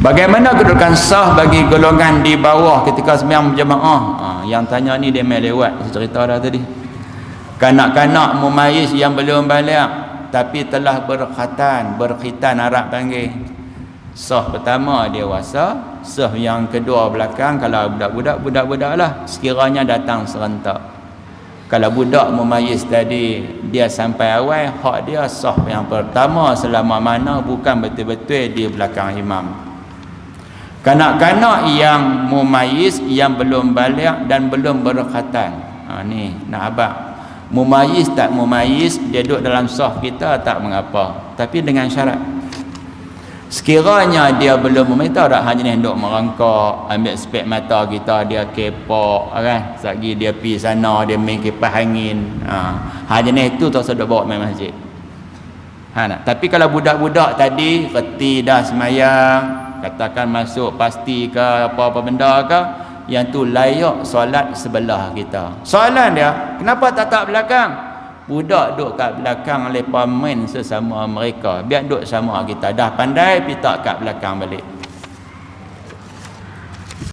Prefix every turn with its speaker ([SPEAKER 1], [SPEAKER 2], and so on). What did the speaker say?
[SPEAKER 1] Bagaimana kedudukan sah bagi golongan di bawah ketika sembahyang berjamaah? Ha, yang tanya ni dia main lewat cerita dah tadi. Kanak-kanak mumayyiz yang belum balik tapi telah berkhatan, berkhitan Arab panggil. Sah pertama dia wasa, sah yang kedua belakang kalau budak-budak budak-budak lah sekiranya datang serentak. Kalau budak mumayyiz tadi dia sampai awal hak dia sah yang pertama selama mana bukan betul-betul di belakang imam. Kanak-kanak yang mumayyiz yang belum balik dan belum berkhatan. Ha ni nak abang. Mumayyiz tak mumayyiz dia duduk dalam saf kita tak mengapa. Tapi dengan syarat. Sekiranya dia belum meminta tak hanya ni duk merangkak, ambil spek mata kita dia kepok kan. Sagi dia pi sana dia main kipas angin. Ha hanya ni itu tak sedap bawa main masjid. Ha nak. Tapi kalau budak-budak tadi reti dah semayang, katakan masuk pasti ke apa-apa benda ke yang tu layak solat sebelah kita. Soalan dia kenapa tak tak belakang? Budak duduk kat belakang lepas main sesama mereka. Biar duduk sama kita. Dah pandai pergi tak kat belakang balik